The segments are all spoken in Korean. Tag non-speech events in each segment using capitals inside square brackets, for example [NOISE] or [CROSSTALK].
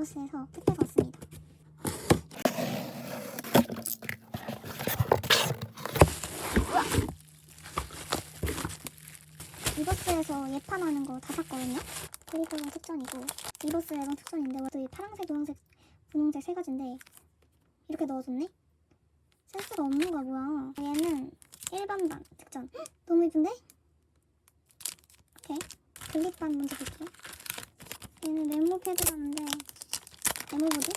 이노스에서 택배가 왔습니다. 이버스에서 예판하는 거 다 샀거든요. 그리고는 특전이고 이버스 앨범 특전인데 또이 파란색, 노란색, 분홍색 세 가지인데 이렇게 넣어줬네? 센스가 없는 거야 뭐야. 얘는 일반반 특전. 헉, 너무 예쁜데? 오케이. 글립반 먼저 볼게요. 얘는 메모 패드라는데 메모보드?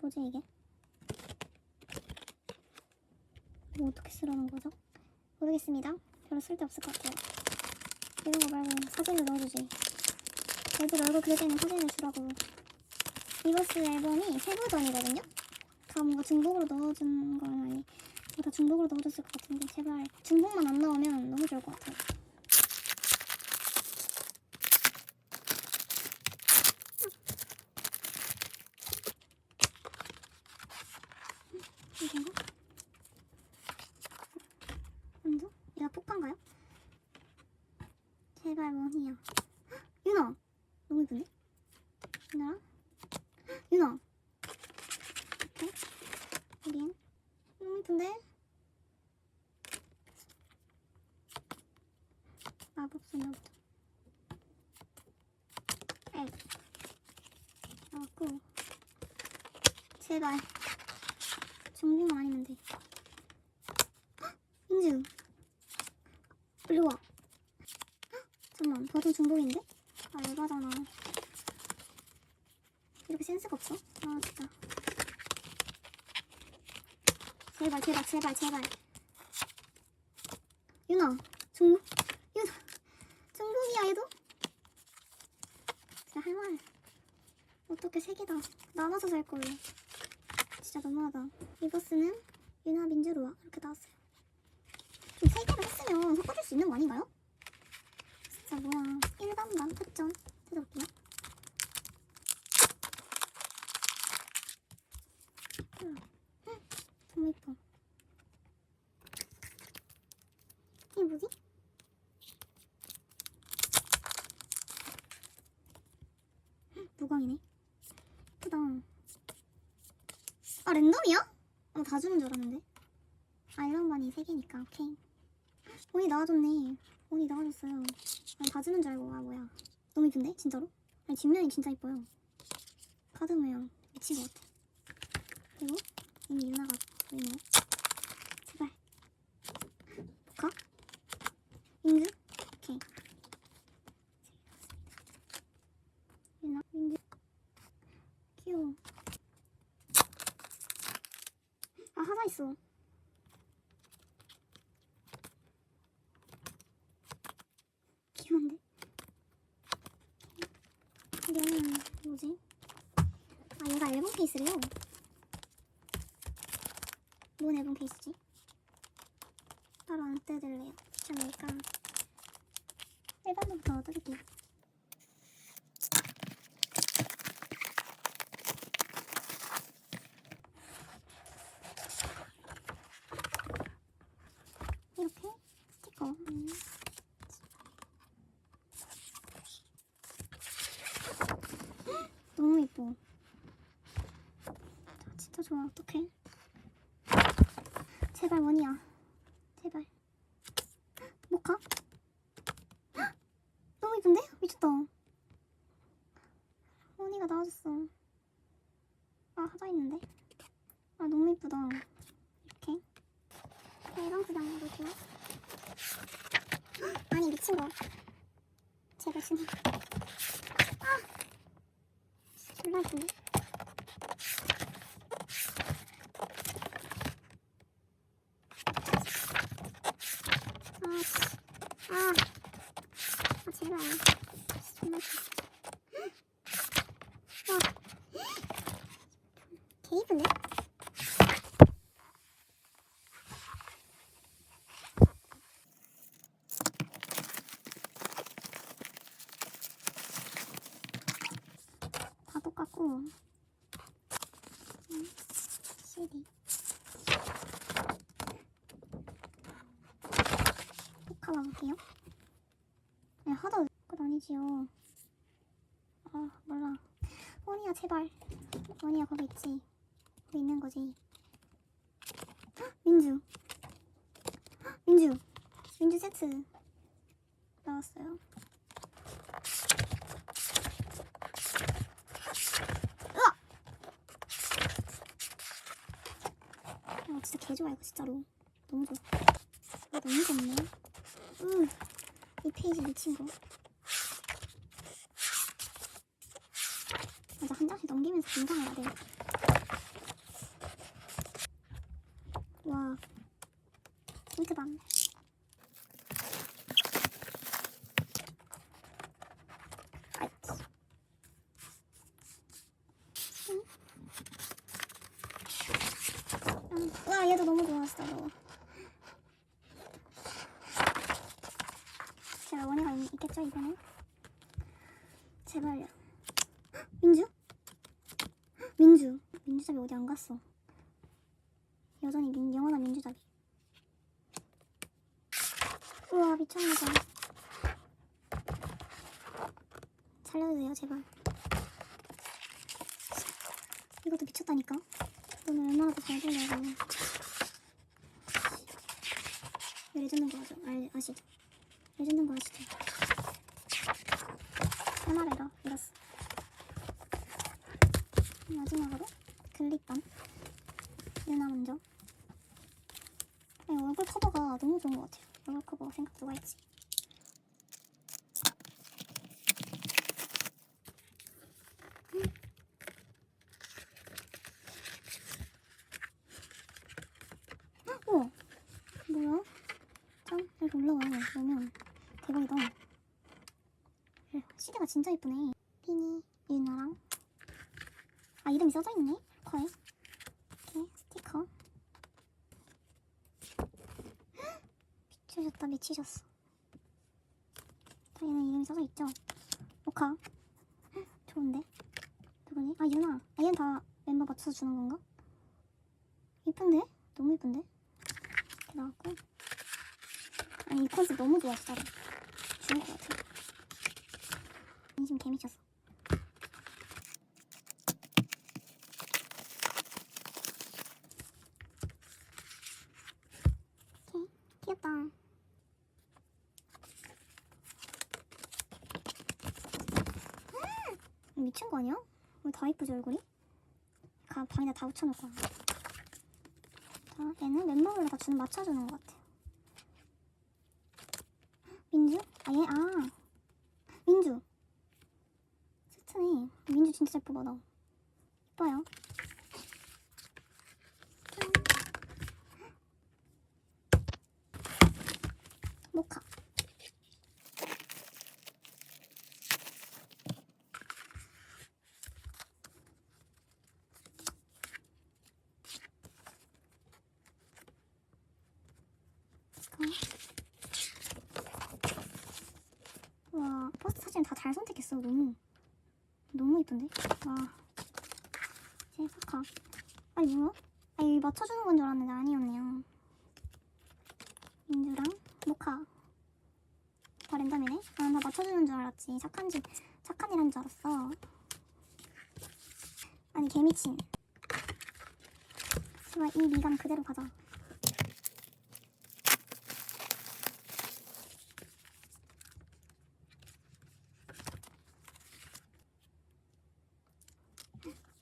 뭐지 이게? 뭐 어떻게 쓰라는 거죠? 모르겠습니다. 별로 쓸데없을 것 같아요. 이런 거 말고 사진을 넣어주지. 애들 얼굴 그릴 때는 사진을 주라고. 이버스 앨범이 세 버전이거든요? 다 뭔가 중복으로 넣어준 건 아니. 다 중복으로 넣어줬을 것 같은데 제발 중복만 안 나오면 너무 좋을 것 같아요. 이게 뭐? 먼저? 얘가 폭파인가요? 원이야. 유나! 너무 예쁜데? 유나? 유나! 이렇게? 여긴? 너무 예쁜데? 마법소 나보다. 에이. 나왔고. 제발. 중딩만 아니면 돼. 헉! 인증. 일로 와. 헉! 잠깐만, 버튼 중복인데? 아, 열받아나. 이렇게 센스가 없어? 아, 진짜. 제발, 제발, 제발, 제발. 유나, 중복, 유나, 중복이야, 얘도? 진짜 할 말. 어떻게 세 개다. 나눠서 살 거예요. 진짜 너무하다. 이 버스는 유나 민주로와 이렇게 나왔어요. 좀 세 개를 했으면 섞어줄 수 있는 거 아닌가요? 진짜 뭐야. 일반반 특전 뜯어볼게요. 너무 예뻐. 이게 뭐지? 음, 무광이네. 예쁘다. 아 랜덤이야? 어, 다 주는 줄 알았는데. 아 일반반이 3개니까 오케이. 온이 나와줬네. 온이 나와줬어요. 아니 다 주는 줄 알고 아 뭐야. 너무 이쁜데 진짜로? 아니 뒷면이 진짜 이뻐요. 카드 모양 미친 것 같아. 그리고 이미 유나가 보이네요. 제발. 포카? 민규? 오케이. 유나? 민규? 귀여워. 아 하나 있어. 귀여운데? 얘는 뭐지? 아 얘가 앨범 케이스래요. 뭔 앨범 케이스지? 따로 안 뜯을래요. 귀찮으니까 일반부터 뜯을게요. 이렇게 스티커. 음. 너무 예뻐. 자, 진짜 좋아. 어떡해. 제발 원이야. 제발. 모카? [GASPS] 너무 예쁜데? 미쳤다. 원이가 나와줬어. 아, 하자 있는데? 아, 너무 예쁘다. 이렇게. 대강 그냥 넣을게요. 아니, 미친 거. 제발, 진짜. 아! 졸라 예쁜데? 아, 씨. 아, 아, 제발. 정말. 와. 개 이쁜데? 음, CD. 포카 봐볼게요. 네, 하다 끝 아니지요. 원이야 제발 원이야 거기 있지 거기 있는 거지 헉, 민주 헉, 민주 민주 세트 나왔어요 으악 아 진짜 개 좋아 이거 진짜로 너무 좋아 이거 너무 좋네 으 이 페이지 미친 거 맞아 한 장씩 넘기면서 긴장해야 돼. 와, 힌트밤. 아이치. 응? 음, 와, 얘도 너무 좋았어, 너. 제가 원해가 있, 있겠죠, 이번엔? 제발요. 민주? 민주. 민주잡이 어디 안 갔어? 여전히 민, 영원한 민주잡이. 우와 미쳤나봐. 살려주세요 제발. 이것도 미쳤다니까. 너는 얼마나 더 잘 되냐고. 왜 레전드인 거 아시죠? 레전드인 거 아시죠? 하나를 잃어, 잃었어. 마지막으로 글립밤 유나 먼저 아니, 얼굴 커버가 너무 좋은 것 같아요 얼굴 커버 생각 누가 했지 헉, 우와 뭐야? 짱 이렇게 올라와요. 오면 대박이다 시계가 진짜 이쁘네. 피니 유나랑. 아 이름이 써져 있네? 커에 이렇게 스티커. 미치셨다 미치셨어. 다 얘는 이름이 써져 있죠? 모카 좋은데? 누구니? 아 유나 아 얘는 다 멤버 맞춰서 주는 건가? 이쁜데? 너무 이쁜데? 이렇게 나왔고 아니 이 컨셉 너무 좋아 진짜로 죽을 것 같아. 인심 개미쳤어. 오케이. 귀엽다. 음! 미친 거 아니야? 왜 다 이쁘지 얼굴이? 가, 방에다 다자 얘는 멤버별로 다 주는 맞춰주는 것 같아 민주? 아얘 아 민주 세트네 민주 진짜 예뻐 나 이뻐요 짠. 모카 이거. 와 포스트 사진 다 잘 선택했어 너무 이쁜데? 와 이제 포카 아니 뭐야? 아니 맞춰주는 건 줄 알았는데 아니었네요. 민주랑 모카 다 랜덤이네? 나는 다 맞춰주는 줄 알았지. 착한 지 착한 일한줄 알았어. 아니 개미친. 제발 이 미감 그대로 가자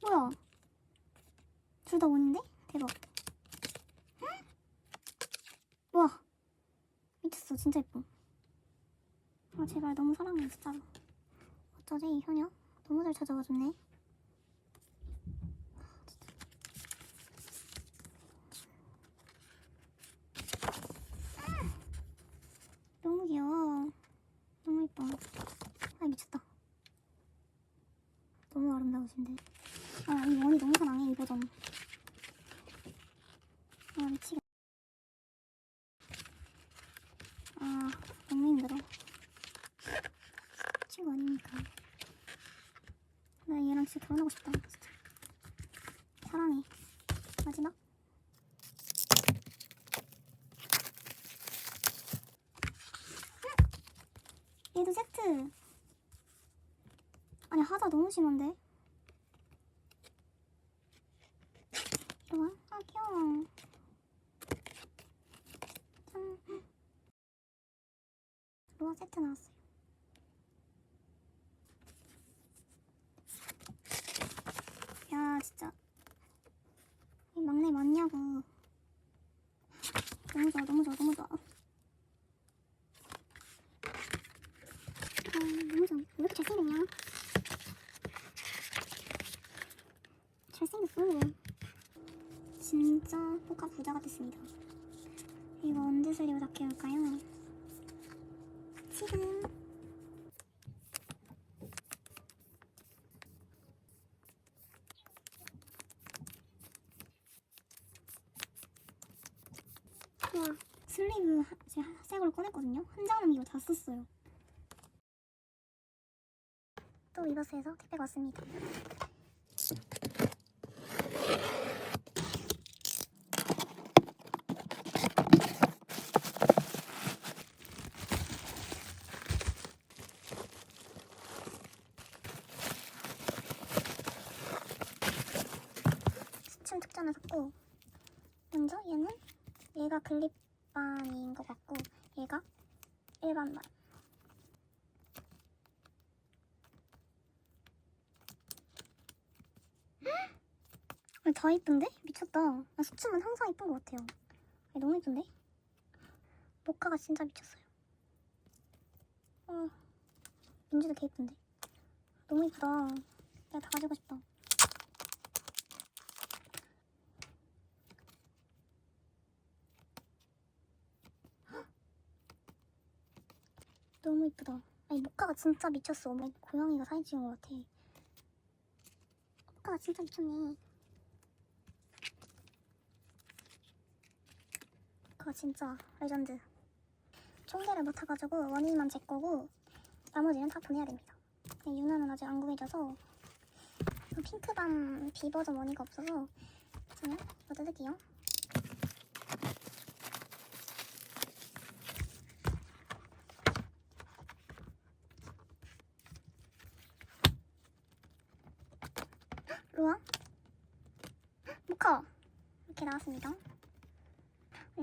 뭐야 둘 다 원인데? 대박 와 미쳤어 진짜 예뻐 아 제발 너무 사랑해 진짜로. 어쩌지 이 효녀 너무 잘 찾아와줬네 너무 귀여워 너무 예뻐 아 미쳤다 너무 아름다우신데 아이 원이 너무 사랑해 이 버전 아 미치겠다 아 너무 힘들어 친구 아니니까 나 얘랑 진짜 결혼하고 싶다 진짜 사랑해. 마지막. 응! 얘도 세트. 아니 하다 너무 심한데 좋아? 아 귀여워. 짠. 로아 세트 나왔어요. 야 진짜 이 막내 맞냐고. 너무 좋아 너무 좋아 너무 좋아. 아, 너무 좋아. 왜 이렇게 잘생겼냐? 잘생겼어. 진짜 포카 부자가 됐습니다. 이거 언제 다 키울까요? 지금. 와, 슬리브 하- 제가 새 걸로 꺼냈거든요. 한 장은 이거 다 썼어요. 또 위버스에서 택배가 왔습니다. 특전을 샀고 먼저 얘는 얘가 글립반인 것 같고 얘가 일반반 헉! 다 이쁜데? 미쳤다 나 수침은 항상 이쁜 것 같아요 아니, 너무 이쁜데? 모카가 진짜 미쳤어요 어, 민지도 개 이쁜데 너무 이쁘다 내가 다 가지고 싶다 [GASPS] 너무 이쁘다. 아니 모카가 진짜 미쳤어. 어머 고양이가 사진 찍은 것 같아. 모카가 진짜 미쳤네. 모카가 진짜 레전드. 총대를 못 타가지고 원인만 제 거고 나머지는 다 보내야 됩니다. 근데 유나는 아직 안 구해져서 핑크밤 비 버전 원이가 없어서 저는 이거 뜯을게요. 로아? 모카 이렇게 나왔습니다.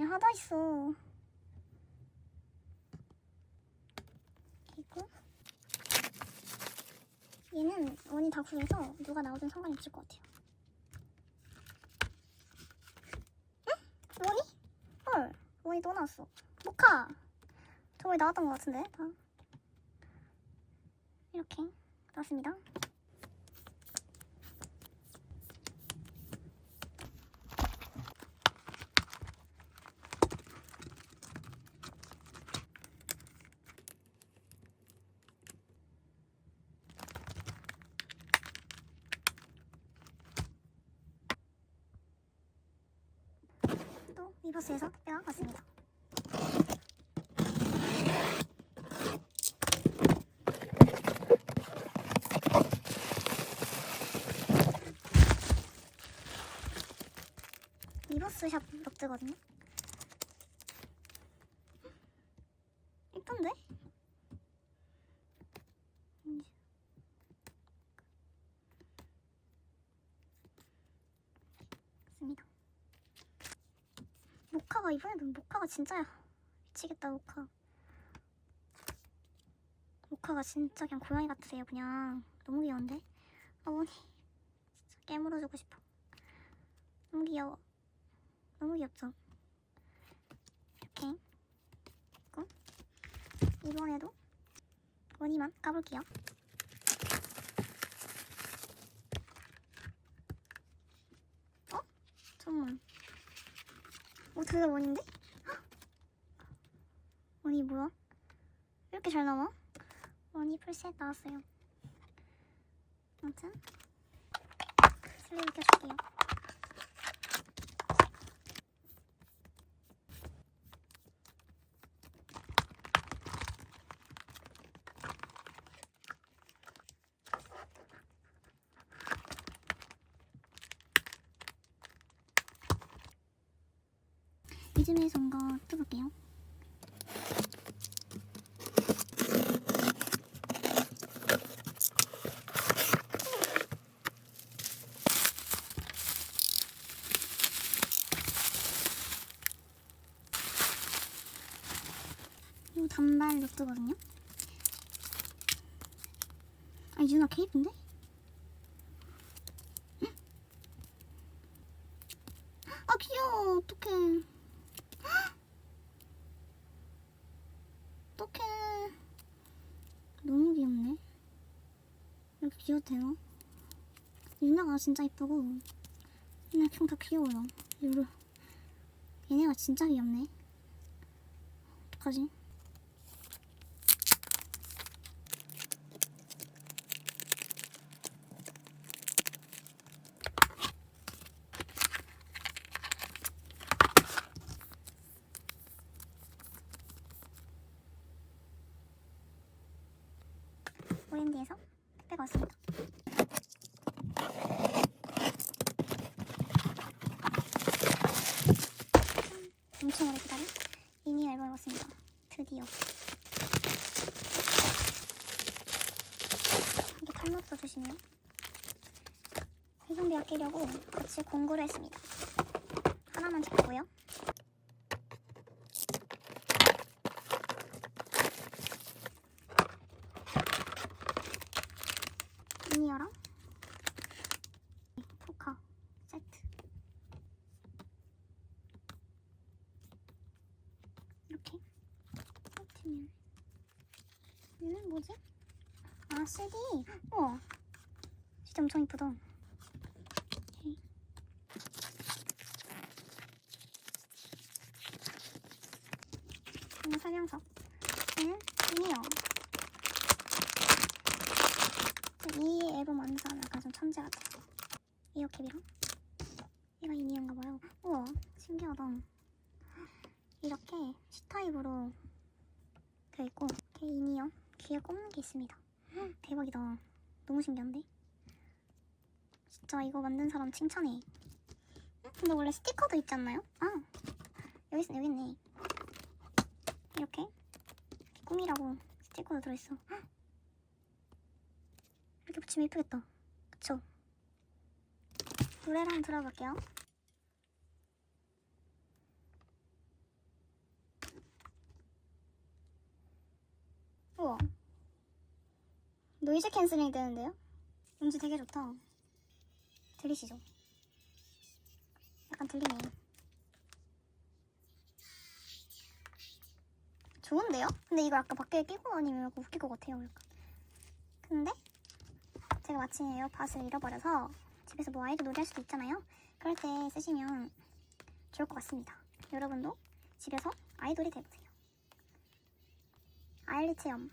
하다 있어. 그리고 얘는 원이 다 구해서 누가 나오든 상관이 없을 것 같아요. 응? 원이? 헐, 원이 또 나왔어. 모카. 저번에 나왔던 것 같은데 다. 이렇게 나왔습니다. 또 위버스에서 택배가 왔습니다. 위버스 샵 럭드거든요. 이쁜데? 음. 맞습니다. 모카가 이번에도 모카가 진짜야 미치겠다 모카 모카가 진짜 그냥 고양이 같으세요 그냥. 너무 귀여운데? 어머니 진짜 깨물어주고 싶어. 너무 귀여워. 너무 귀엽죠? 이렇게. 있고 이번에도 원이만 까볼게요. 어? 잠깐만 어, 그게 원인데? 헉! 원이 뭐야? 왜 이렇게 잘 나와? 원이 풀셋 나왔어요. 아무튼 슬리브 껴줄게요. 이쯤에서 뭔가 뜯어볼게요. 로또거든요. 아니 유나 케이프인데? 응? 아 귀여워 어떡해 어떡해 너무 귀엽네 이렇게 귀여도 되나? 유나가 진짜 이쁘고 유나 총다 귀여워요 얘네가 진짜 귀엽네 어떡하지? 오랜디에서 택배가 왔습니다. 엄청 오래 기다린 미니 앨범이 왔습니다. 드디어. 이렇게 칼로 써주시네요. 회전비 아끼려고 같이 공구를 했습니다. 하나만 잡고요. 미니어랑 포카 세트 이렇게 세트면 얘는 뭐지? 아 CD 우와 진짜 엄청 이쁘다. 이거 설명서 얘는 미니어 이 앨범 만든 사람 약간 좀 천재 같아요. 이어캡이랑 얘가 이니언가 봐요. 우와 신기하다. 이렇게 C타입으로 되어 있고 이렇게 이니언 귀에 꼽는 게 있습니다. 헉, 대박이다. 너무 신기한데? 진짜 이거 만든 사람 칭찬해. 응? 근데 원래 스티커도 있지 않나요? 아 여기 있 여기 있네. 이렇게 꿈이라고 스티커도 들어있어. 헉, 이렇게 붙이면 예쁘겠다. 그쵸? 노래를 한번 들어볼게요. 우와. 노이즈 캔슬링 되는데요? 음질 되게 좋다. 들리시죠? 약간 들리네. 좋은데요? 근데 이거 아까 밖에 끼고 다니면 약간 웃길 것 같아요. 약간. 근데 제가 마침 에어팟을 잃어버려서 집에서 뭐 아이들 놀이할 수도 있잖아요. 그럴 때 쓰시면 좋을 것 같습니다. 여러분도 집에서 아이돌이 되보세요. 아일리 체험